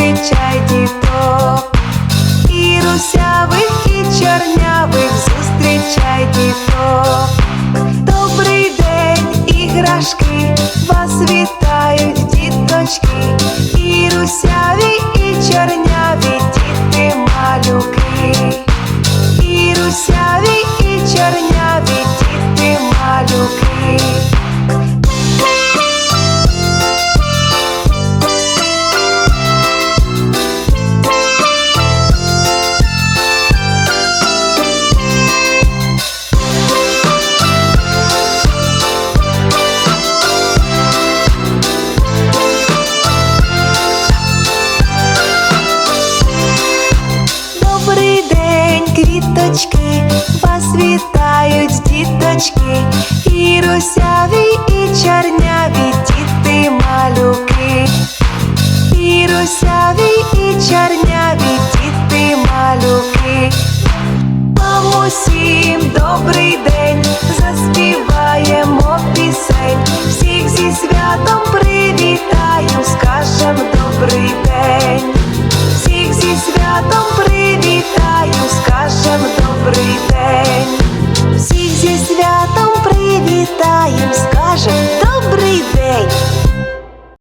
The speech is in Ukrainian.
зустрічай діток, і русявих, і чорнявих, зустрічай діток, добрий день, іграшки, вас вітають, діточки, і русяві, і чорняві. квіточки, вас вітають діточки, і русяві, і чорняві діти малюки, і русяві, і чорняві діти малюки. Вам усім добрий день, заспіваємо пісень всіх зі свят. たい